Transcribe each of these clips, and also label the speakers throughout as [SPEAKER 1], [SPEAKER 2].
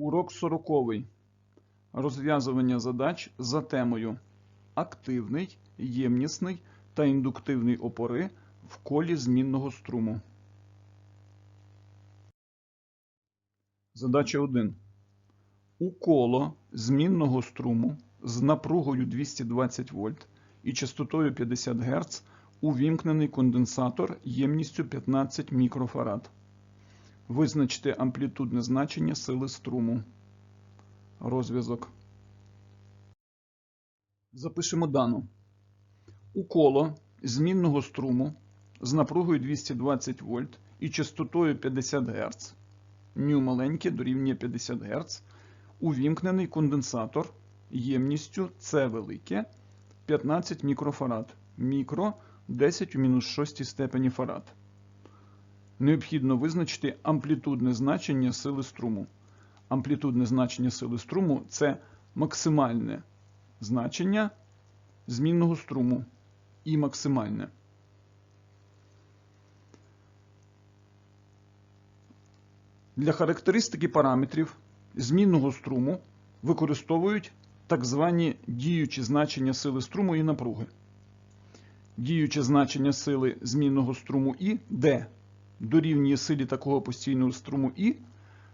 [SPEAKER 1] Урок 40. Розв'язування задач за темою Активний, ємнісний та індуктивний опори в колі змінного струму. Задача 1. У коло змінного струму з напругою 220 вольт і частотою 50 Гц увімкнений конденсатор ємністю 15 мікрофарад. Визначте амплітудне значення сили струму. Розв'язок. Запишемо дану. У коло змінного струму з напругою 220 вольт і частотою 50 Гц. Ню маленьке дорівнює 50 Гц. Увімкнений конденсатор ємністю С велике 15 мікрофарад. Мікро 10 у мінус 6 степені фарад. Необхідно визначити амплітудне значення сили струму. Амплітудне значення сили струму це максимальне значення змінного струму і максимальне. Для характеристики параметрів змінного струму використовують так звані діючі значення сили струму і напруги. Діюче значення сили змінного струму І, де дорівнює силі такого постійного струму І,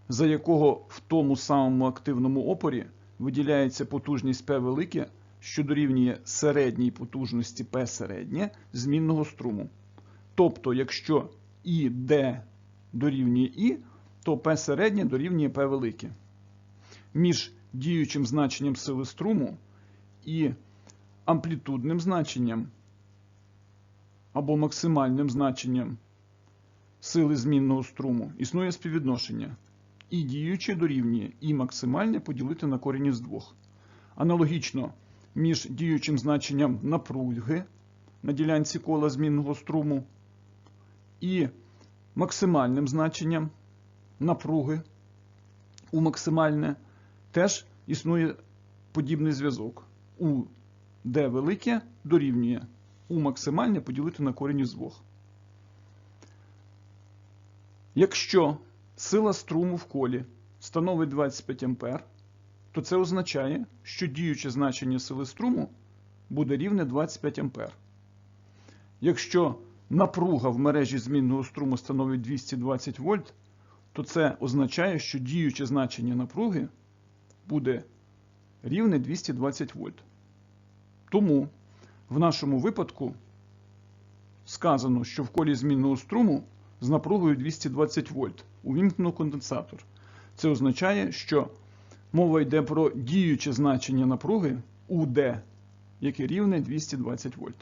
[SPEAKER 1] за якого в тому самому активному опорі виділяється потужність P велике, що дорівнює середній потужності P середнє змінного струму. Тобто, якщо І D дорівнює І, то P середнє дорівнює P велике. Між діючим значенням сили струму і амплітудним значенням або максимальним значенням сили змінного струму існує співвідношення. І діюче дорівнює і максимальне поділити на корінь із двох. Аналогічно, між діючим значенням напруги на ділянці кола змінного струму і максимальним значенням напруги у максимальне теж існує подібний зв'язок. У D велике дорівнює у максимальне поділити на корінь із двох. Якщо сила струму в колі становить 25 А, то це означає, що діюче значення сили струму буде рівне 25 А. Якщо напруга в мережі змінного струму становить 220 вольт, то це означає, що діюче значення напруги буде рівне 220 вольт. Тому в нашому випадку сказано, що в колі змінного струму з напругою 220 вольт увімкнено конденсатор. Це означає, що мова йде про діюче значення напруги УД, яке рівне 220 вольт.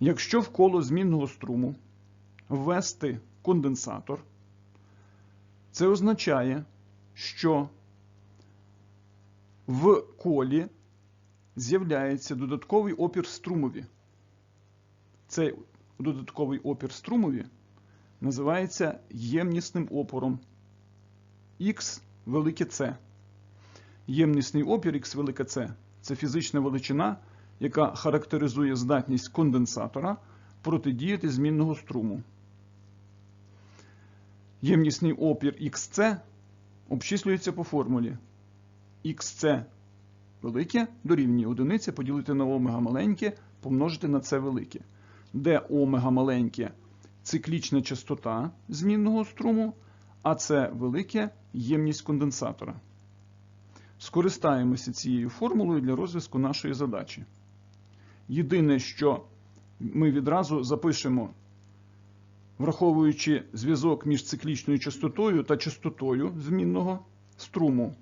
[SPEAKER 1] Якщо в коло змінного струму ввести конденсатор, це означає, що в колі з'являється додатковий опір струмові. Цей додатковий опір струмові називається ємнісним опором Х велике С. Ємнісний опір Х велике С це фізична величина, яка характеризує здатність конденсатора протидіяти змінного струму. Ємнісний опір XC обчислюється по формулі XC велике дорівнює одиниця поділити на омега маленьке помножити на С велике, де омега маленьке циклічна частота змінного струму, а С велике ємність конденсатора. Скористаємося цією формулою для розв'язку нашої задачі. Єдине, що ми відразу запишемо, враховуючи зв'язок між циклічною частотою та частотою змінного струму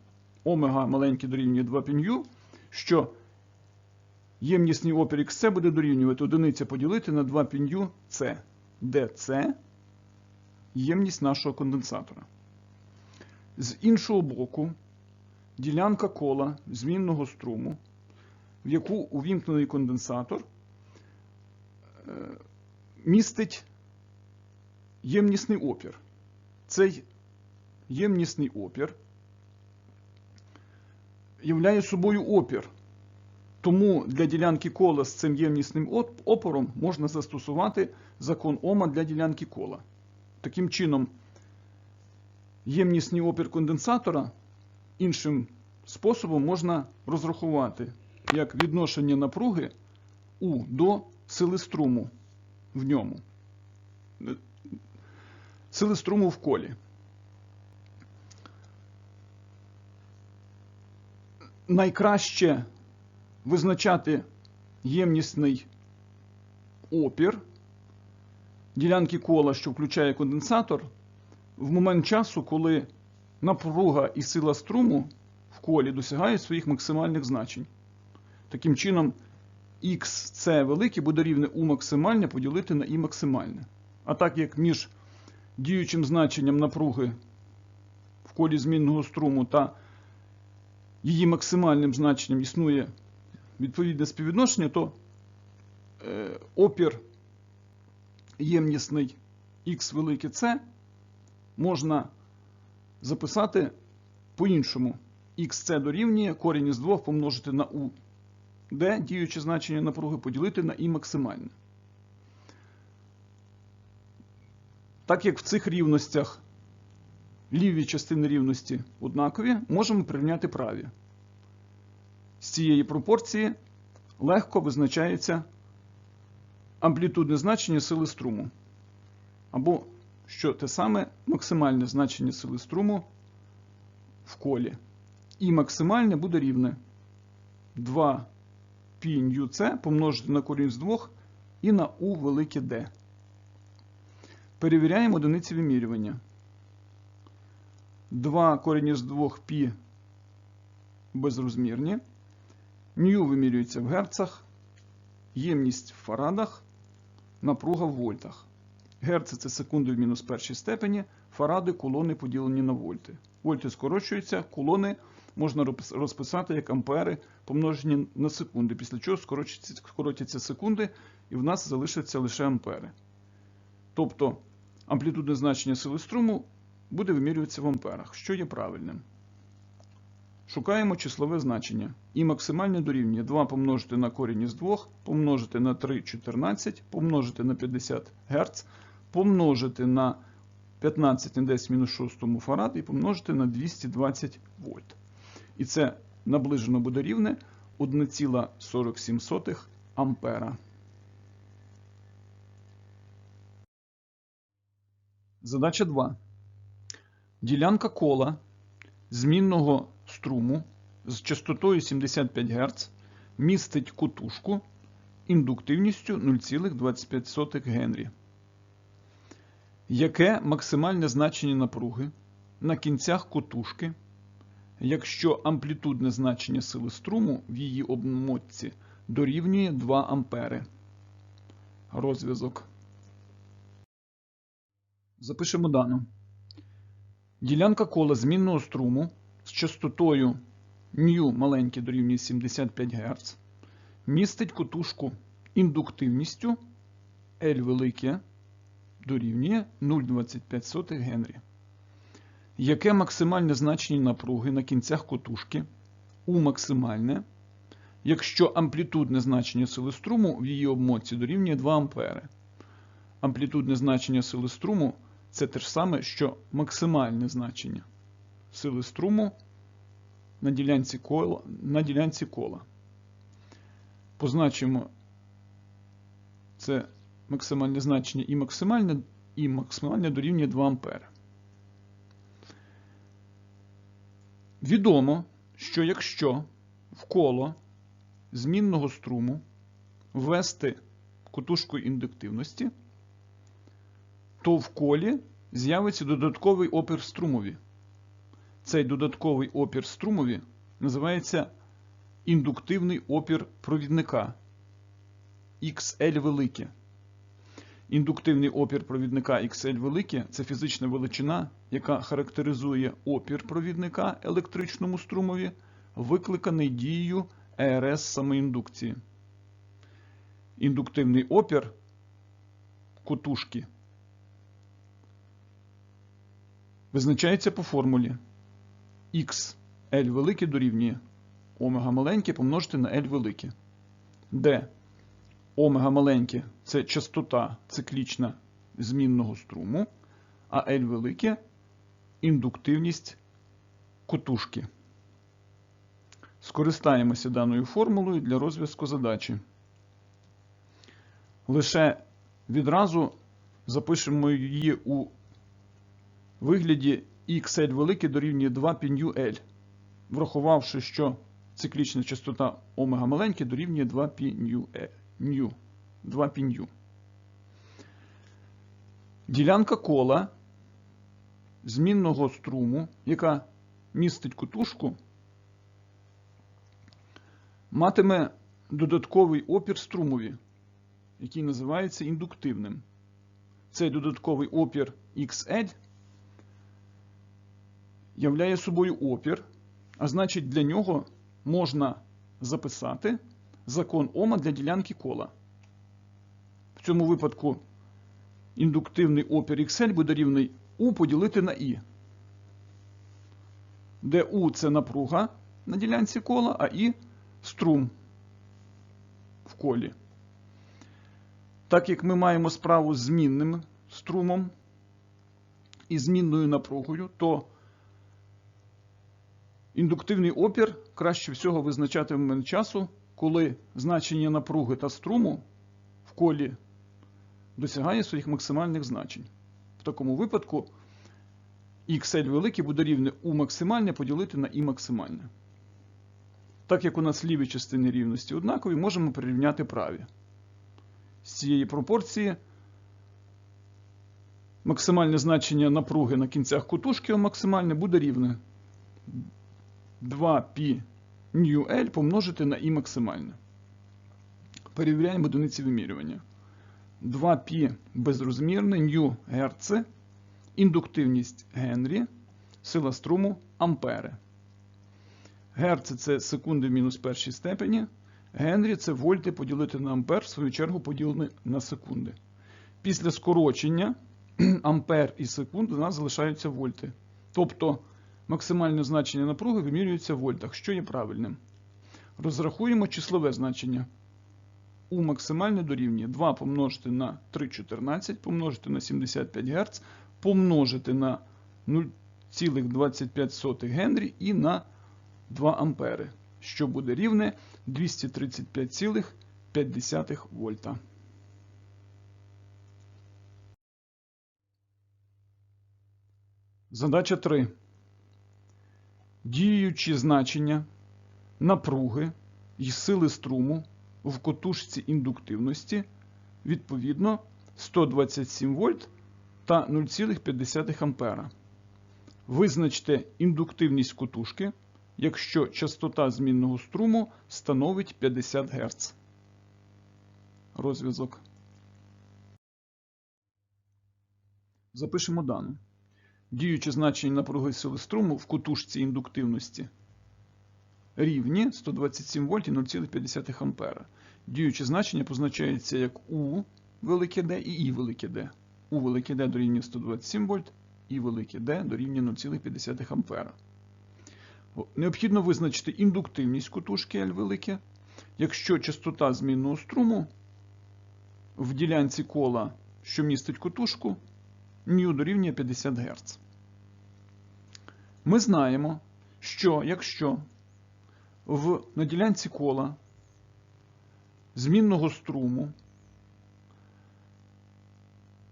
[SPEAKER 1] омега маленьке дорівнює 2 пін'ю, що ємнісний опір XC буде дорівнювати одиниця поділити на 2 пін'ю С, де С ємність нашого конденсатора. З іншого боку, ділянка кола змінного струму, в яку увімкнений конденсатор, е, містить ємнісний опір. Цей ємнісний опір являє собою опір. Тому для ділянки кола з цим ємнісним опором можна застосувати закон Ома для ділянки кола. Таким чином, ємнісний опір конденсатора іншим способом можна розрахувати як відношення напруги У до сили струму в ньому. Сили струму в колі. Найкраще визначати ємнісний опір ділянки кола, що включає конденсатор, в момент часу, коли напруга і сила струму в колі досягають своїх максимальних значень. Таким чином, XC велике буде рівне U максимальне поділити на I максимальне. А так як між діючим значенням напруги в колі змінного струму та її максимальним значенням існує відповідне співвідношення, то е, опір ємнісний X велике С можна записати по-іншому. XC дорівнює корінь із 2 помножити на U, де діюче значення напруги поділити на І максимальне. Так як в цих рівностях ліві частини рівності однакові, можемо прирівняти праві. З цієї пропорції легко визначається амплітудне значення сили струму. Або, що те саме, максимальне значення сили струму в колі. І максимальне буде рівне 2 π ньюц помножити на корінь з 2 і на У велике D. Перевіряємо одиниці вимірювання. 2 корінь з 2 π безрозмірні. Нью вимірюється в герцах, ємність в фарадах, напруга в вольтах. Герци це секунди в мінус першій степені, фаради кулони поділені на вольти. Вольти скорочуються, кулони можна розписати як ампери помножені на секунди, після чого скоротяться секунди, і в нас залишаться лише ампери. Тобто амплітудне значення сили струму буде вимірюватися в амперах, що є правильним. Шукаємо числове значення. І максимальне дорівнює 2 помножити на корінь із 2, помножити на 3,14, помножити на 50 Гц, помножити на 15 на 10 мінус 6 фарад і помножити на 220 вольт. І це наближено буде рівне 1,47 ампера. Задача 2. Ділянка кола змінного струму з частотою 75 Гц містить кутушку індуктивністю 0,25 Генрі. Яке максимальне значення напруги на кінцях кутушки, якщо амплітудне значення сили струму в її обмотці дорівнює 2 ампери? Розв'язок. Запишемо дано. Ділянка кола змінного струму з частотою ню маленьке дорівнює 75 Гц містить котушку індуктивністю L велике дорівнює 0,25 Генрі. Яке максимальне значення напруги на кінцях котушки У максимальне, якщо амплітудне значення сили струму в її обмотці дорівнює 2 А. Амплітудне значення сили струму це те ж саме, що максимальне значення сили струму на ділянці кола. На ділянці кола. Позначимо це максимальне значення і максимальне, і максимальне дорівнює 2 А. Відомо, що якщо в коло змінного струму ввести кутушку індуктивності, то в колі з'явиться додатковий опір струмові. Цей додатковий опір струмові називається індуктивний опір провідника XL велике. Індуктивний опір провідника XL велике це фізична величина, яка характеризує опір провідника електричному струмові, викликаний дією ЕРС самоіндукції. Індуктивний опір котушки визначається по формулі X L велике дорівнює омега маленьке помножити на L велике, де омега маленьке це частота циклічна змінного струму, а L велике індуктивність котушки. Скористаємося даною формулою для розв'язку задачі. Лише відразу запишемо її у вигляді xl великий дорівнює 2 піню L, врахувавши, що циклічна частота омега маленьке дорівнює 2 піню ню. 2 піню. Ділянка кола змінного струму, яка містить кутушку, матиме додатковий опір струмові, який називається індуктивним. Цей додатковий опір XL – являє собою опір, а значить для нього можна записати закон Ома для ділянки кола. В цьому випадку індуктивний опір XL буде рівний U поділити на І, де U це напруга на ділянці кола, а І струм в колі. Так як ми маємо справу з змінним струмом і змінною напругою, то індуктивний опір краще всього визначатиме часу, коли значення напруги та струму в колі досягає своїх максимальних значень. В такому випадку XL велике буде рівне U максимальне поділити на І максимальне. Так як у нас ліві частини рівності однакові, можемо прирівняти праві. З цієї пропорції максимальне значення напруги на кінцях кутушки максимальне буде рівне 2π L помножити на І максимальне. Перевіряємо одиниці вимірювання. 2π безрозмірне, ню Герц, індуктивність Генрі, сила струму Ампери. Герц це секунди в мінус першій степені. Генрі це вольти поділити на ампер, в свою чергу поділені на секунди. Після скорочення ампер і секунд у нас залишаються вольти. Тобто максимальне значення напруги вимірюється в вольтах, що є правильним. Розрахуємо числове значення. У максимальне дорівнює 2 помножити на 3,14, помножити на 75 Гц, помножити на 0,25 Генрі і на 2 ампери, що буде рівне 235,5 вольта. Задача 3. Діючі значення напруги і сили струму в котушці індуктивності відповідно 127 вольт та 0,5 ампера. Визначте індуктивність котушки, якщо частота змінного струму становить 50 Гц. Розв'язок. Запишемо дану. Діюче значення напруги сили струму в котушці індуктивності рівні 127 вольт і 0,5 ампера. Діюче значення позначається як У велике D і І велике D. У велике D дорівнює 127 вольт, І велике D дорівнює 0,5 ампера. Необхідно визначити індуктивність кутушки L велике, якщо частота змінного струму в ділянці кола, що містить кутушку, μ дорівнює 50 Гц. Ми знаємо, що якщо в, на ділянці кола змінного струму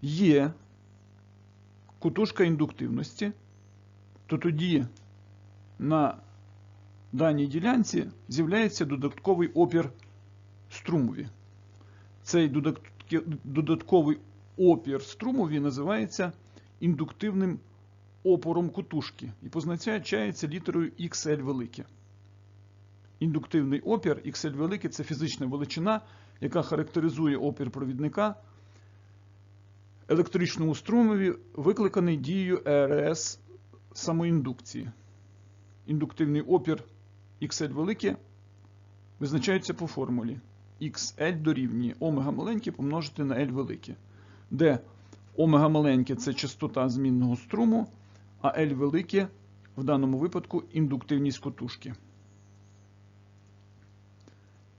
[SPEAKER 1] є кутушка індуктивності, то тоді на даній ділянці з'являється додатковий опір струмові. Цей додатковий опір струмові називається індуктивним опором кутушки і позначається літерою XL велике. Індуктивний опір XL великий це фізична величина, яка характеризує опір провідника електричному струмові, викликаний дією РС самоіндукції. Індуктивний опір XL велике визначається по формулі XL дорівнює омега маленьке помножити на L велике, де омега маленьке це частота змінного струму, а L велике в даному випадку індуктивність котушки.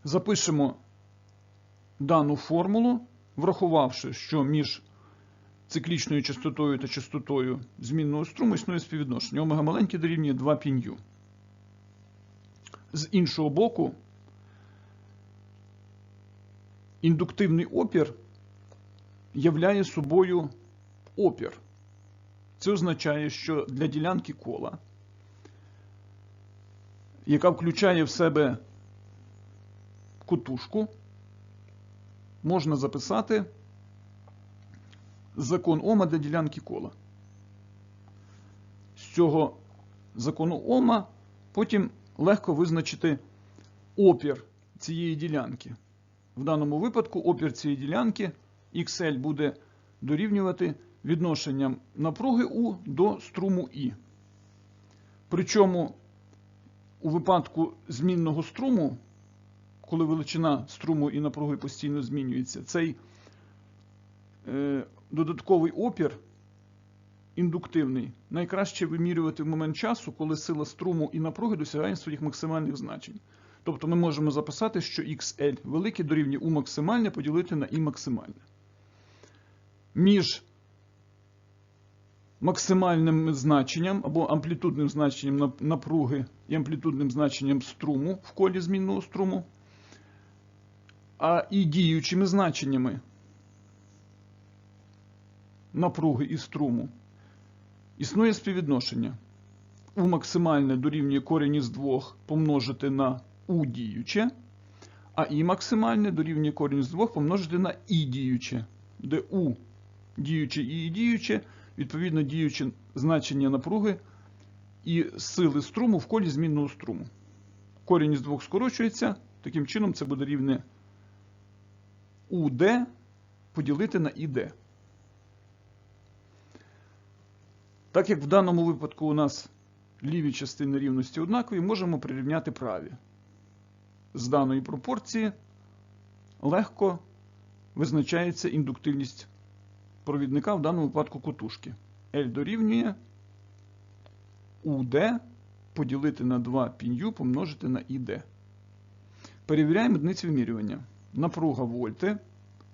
[SPEAKER 1] Запишемо дану формулу, врахувавши, що між циклічною частотою та частотою змінного струму існує співвідношення. Омега маленьке дорівнює 2 пін'ю. З іншого боку, індуктивний опір являє собою опір. Це означає, що для ділянки кола, яка включає в себе кутушку, можна записати закон Ома для ділянки кола. З цього закону Ома потім легко визначити опір цієї ділянки. В даному випадку опір цієї ділянки XL буде дорівнювати відношенням напруги У до струму І. Причому у випадку змінного струму, коли величина струму і напруги постійно змінюється, цей е, додатковий опір індуктивний найкраще вимірювати в момент часу, коли сила струму і напруги досягає своїх максимальних значень. Тобто ми можемо записати, що XL велике дорівнює U максимальне поділити на I максимальне. Між максимальним значенням або амплітудним значенням напруги і амплітудним значенням струму в колі змінного струму, а і діючими значеннями напруги і струму, існує співвідношення. У максимальне дорівнює корінь із 2 помножити на У діюче, а І максимальне дорівнює корінь з 2 помножити на І діюче, де У діюче і діюче, відповідно діюче значення напруги і сили струму в колі змінного струму. Корінь із 2 скорочується, таким чином це буде рівне УД поділити на ІД. Так як в даному випадку у нас ліві частини рівності однакові, можемо прирівняти праві. З даної пропорції легко визначається індуктивність провідника, в даному випадку котушки. L дорівнює UD поділити на 2 пін'ю помножити на ID. Перевіряємо одиниці вимірювання. Напруга вольти,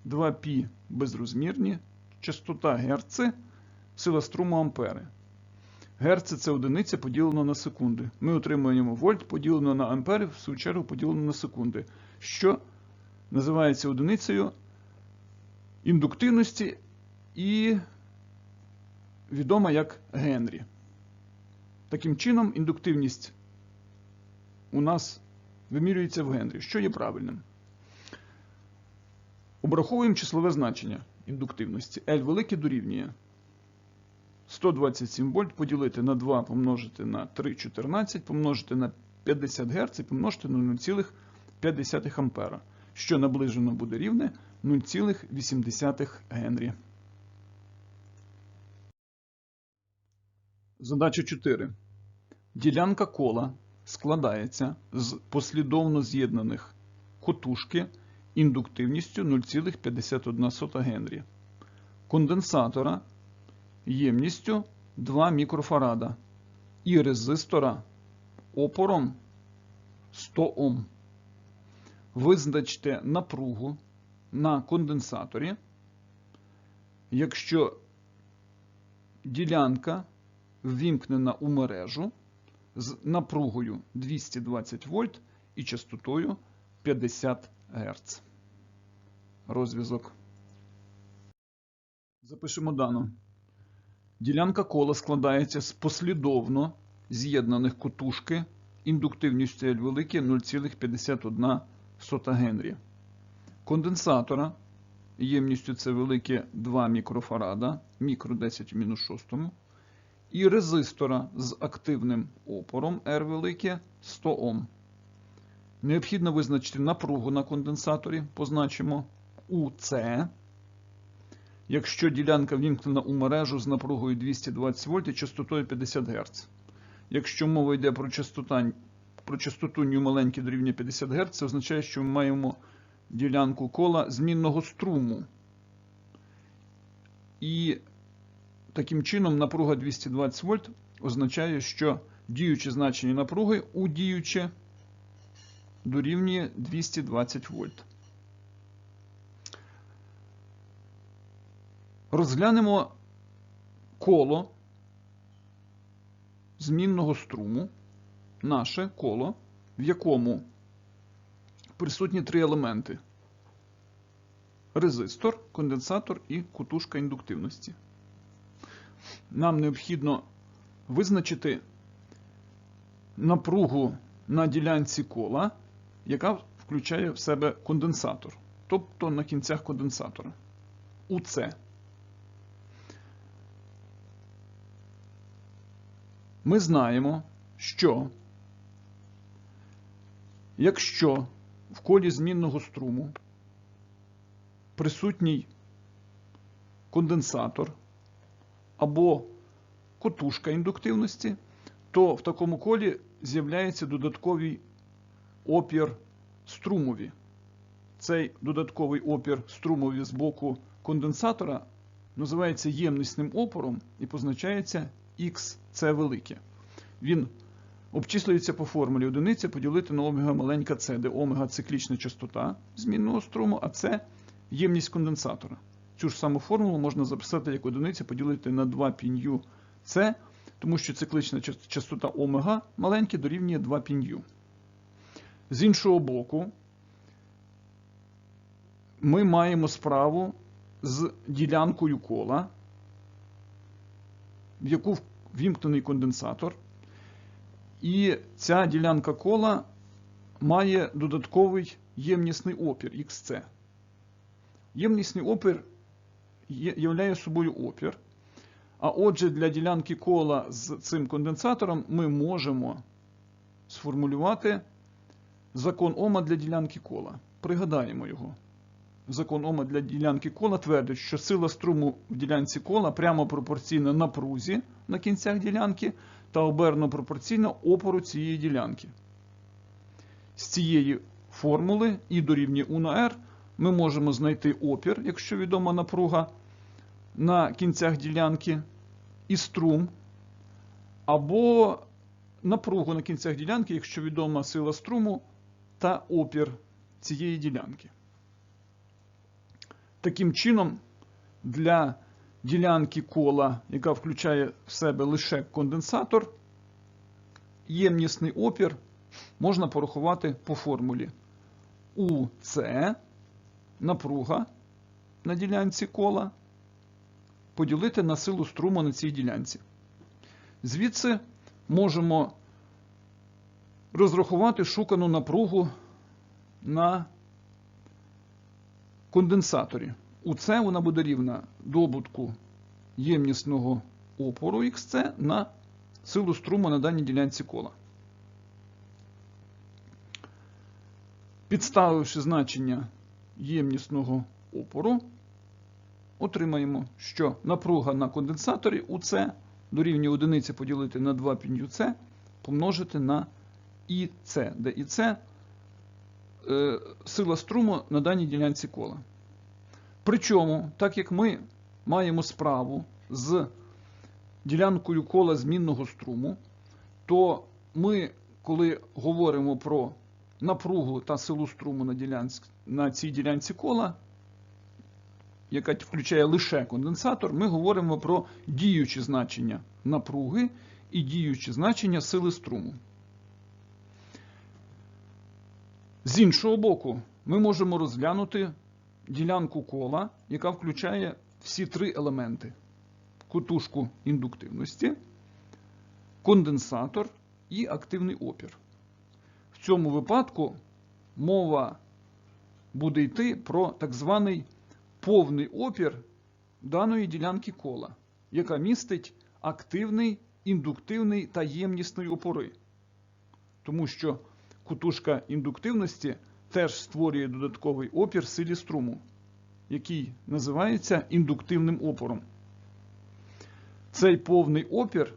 [SPEAKER 1] 2π безрозмірні, частота герци, сила струму ампери. Герци це одиниця поділено на секунди. Ми отримуємо вольт поділено на ампери, в свою чергу поділено на секунди, що називається одиницею індуктивності і відома як Генрі. Таким чином, індуктивність у нас вимірюється в Генрі, що є правильним. Обраховуємо числове значення індуктивності. L велике дорівнює 127 вольт поділити на 2 помножити на 3,14, помножити на 50 Гц і помножити на 0,5 ампера, що наближено буде рівне 0,8 Генрі. Задача 4. Ділянка кола складається з послідовно з'єднаних котушки індуктивністю 0,51 Генрі, конденсатора ємністю 2 мікрофарада і резистора опором 100 Ом. Визначте напругу на конденсаторі, якщо ділянка ввімкнена у мережу з напругою 220 вольт і частотою 50 Гц. Розв'язок. Запишемо дану. Ділянка кола складається з послідовно з'єднаних котушки індуктивністю L велике 0,51 Генрі. Конденсатора ємністю це велике 2 мікрофарада, мікро 10 в мінус 6, і резистора з активним опором R велике 100 Ом. Необхідно визначити напругу на конденсаторі, позначимо УЦ. Якщо ділянка ввімкнена у мережу з напругою 220 вольт і частотою 50 Гц. Якщо мова йде про частота, про частоту ню маленьке до рівня 50 Гц, це означає, що ми маємо ділянку кола змінного струму. І таким чином напруга 220 вольт означає, що діюче значення напруги у діюче дорівнює 220 вольт. Розглянемо коло змінного струму, наше коло, в якому присутні три елементи: резистор, конденсатор і кутушка індуктивності. Нам необхідно визначити напругу на ділянці кола, яка включає в себе конденсатор, тобто на кінцях конденсатора. УЦ. Ми знаємо, що якщо в колі змінного струму присутній конденсатор або котушка індуктивності, то в такому колі з'являється додатковий опір струмові. Цей додатковий опір струмові з боку конденсатора називається ємнісним опором і позначається XC велике. Він обчислюється по формулі одиниця поділити на омега маленька С, де омега циклічна частота змінного струму, а С ємність конденсатора. Цю ж саму формулу можна записати як одиниця поділити на 2 пін'ю С, тому що циклична частота омега маленьке дорівнює 2 пін'ю. З іншого боку, ми маємо справу з ділянкою кола, в яку вімкнений конденсатор, і ця ділянка кола має додатковий ємнісний опір XC. Ємнісний опір являє собою опір. А отже, для ділянки кола з цим конденсатором ми можемо сформулювати закон Ома для ділянки кола. Пригадаємо його. Закон Ома для ділянки кола твердить, що сила струму в ділянці кола прямо пропорційна напрузі на кінцях ділянки та оберно пропорційна опору цієї ділянки. З цієї формули і дорівнює У на R ми можемо знайти опір, якщо відома напруга на кінцях ділянки, і струм, або напругу на кінцях ділянки, якщо відома сила струму та опір цієї ділянки. Таким чином, для ділянки кола, яка включає в себе лише конденсатор, ємнісний опір можна порахувати по формулі УЦ напруга на ділянці кола поділити на силу струму на цій ділянці. Звідси можемо розрахувати шукану напругу на конденсаторі. У це вона буде рівна добутку ємнісного опору XC на силу струму на даній ділянці кола. Підставивши значення ємнісного опору, отримаємо, що напруга на конденсаторі УЦ дорівнює одиниці поділити на 2 пін'ю С помножити на ІЦ, де ІЦ е, сила струму на даній ділянці кола. Причому, так як ми маємо справу з ділянкою кола змінного струму, то ми, коли говоримо про напругу та силу струму на, ділянці, на цій ділянці кола, яка включає лише конденсатор, ми говоримо про діючі значення напруги і діючі значення сили струму. З іншого боку, ми можемо розглянути ділянку кола, яка включає всі три елементи: кутушку індуктивності, конденсатор і активний опір. В цьому випадку мова буде йти про так званий повний опір даної ділянки кола, яка містить активний, індуктивний та ємнісний опори. Тому що кутушка індуктивності теж створює додатковий опір силі струму, який називається індуктивним опором. Цей повний опір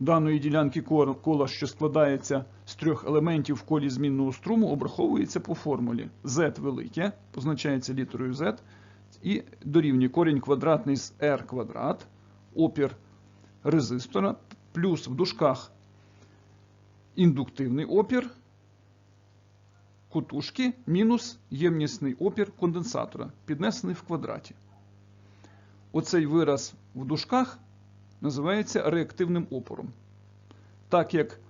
[SPEAKER 1] даної ділянки кола, що складається з трьох елементів в колі змінного струму, обраховується по формулі Z велике, позначається літерою Z, і дорівнює корінь квадратний з R квадрат, опір резистора, плюс в дужках індуктивний опір кутушки мінус ємнісний опір конденсатора, піднесений в квадраті. оцей вираз в дужках називається реактивним опором. Так як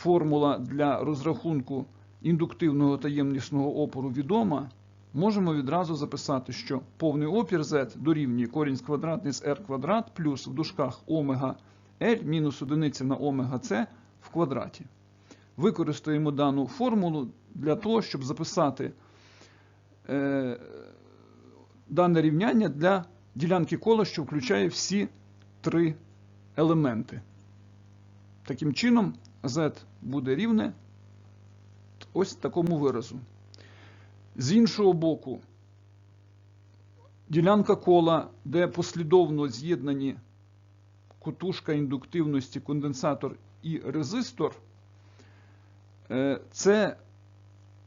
[SPEAKER 1] формула для розрахунку індуктивного таємнісного опору відома, можемо відразу записати, що повний опір Z дорівнює корінь з квадратний з r квадрат плюс в дужках омега L мінус одиниця на омега С в квадраті. Використаємо дану формулу для того, щоб записати е, дане рівняння для ділянки кола, що включає всі три елементи. Таким чином, Z буде рівне ось такому виразу. З іншого боку, ділянка кола, де послідовно з'єднані котушка індуктивності, конденсатор і резистор, е, це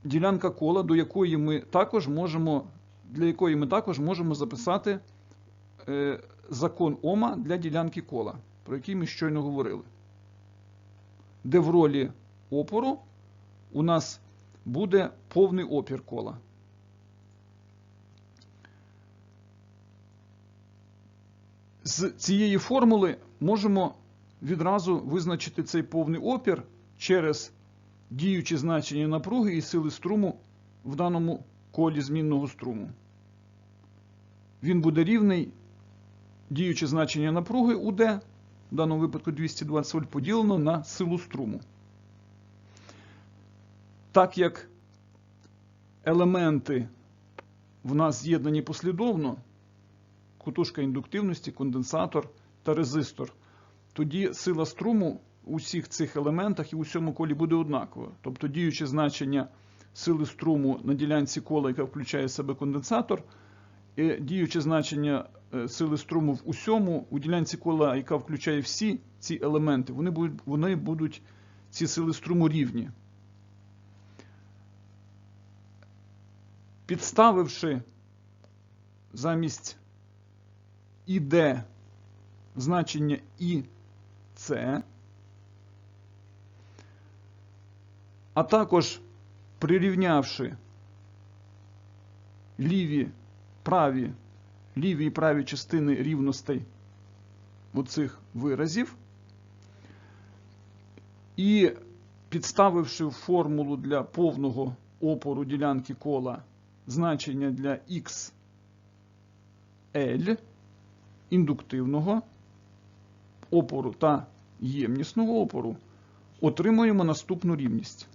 [SPEAKER 1] ділянка кола, до якої ми також можемо, для якої ми також можемо записати е, закон Ома для ділянки кола, про який ми щойно говорили. Де в ролі опору у нас буде повний опір кола. З цієї формули можемо відразу визначити цей повний опір через діючі значення напруги і сили струму в даному колі змінного струму. Він буде рівний діюче значення напруги УД, в даному випадку 220 вольт, поділено на силу струму. Так як елементи в нас з'єднані послідовно, кутушка індуктивності, конденсатор та резистор, тоді сила струму у всіх цих елементах і у всьому колі буде однакова. Тобто діюче значення сили струму на ділянці кола, яка включає в себе конденсатор, і діюче значення сили струму в усьому у ділянці кола, яка включає всі ці елементи, вони будуть, вони будуть ці сили струму рівні. Підставивши замість ІД значення ІЦ, а також прирівнявши ліві праві, ліві і праві частини рівностей оцих виразів, і підставивши формулу для повного опору ділянки кола значення для XL індуктивного опору та ємнісного опору, отримуємо наступну рівність.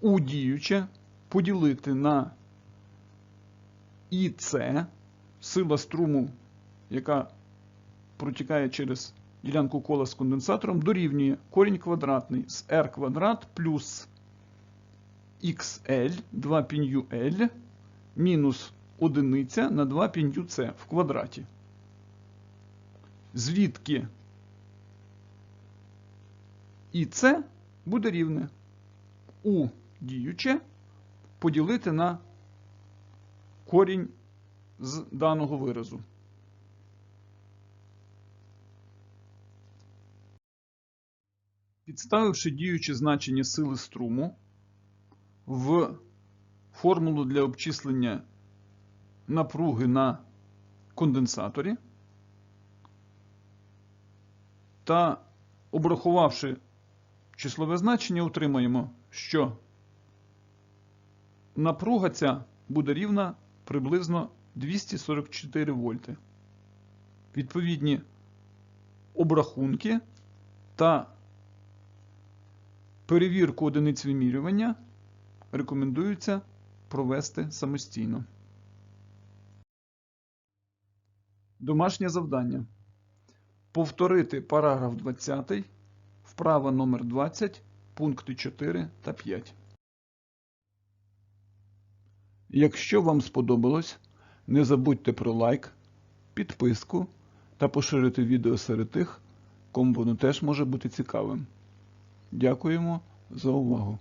[SPEAKER 1] У діюче поділити на ІЦ сила струму, яка протікає через ділянку кола з конденсатором, дорівнює корінь квадратний з r квадрат плюс XL 2 пін'ю L мінус одиниця на 2 пін'ю С в квадраті. Звідки і це буде рівне у діюче поділити на корінь з даного виразу. Підставивши діюче значення сили струму в формулу для обчислення напруги на конденсаторі та обрахувавши числове значення, отримаємо, що напруга ця буде рівна приблизно 244 вольти. Відповідні обрахунки та перевірку одиниць вимірювання рекомендується провести самостійно. Домашнє завдання. Повторити параграф 20, вправа номер 20, пункти 4 та 5. Якщо вам сподобалось, не забудьте про лайк, підписку та поширити відео серед тих, кому воно теж може бути цікавим. Дякуємо за увагу!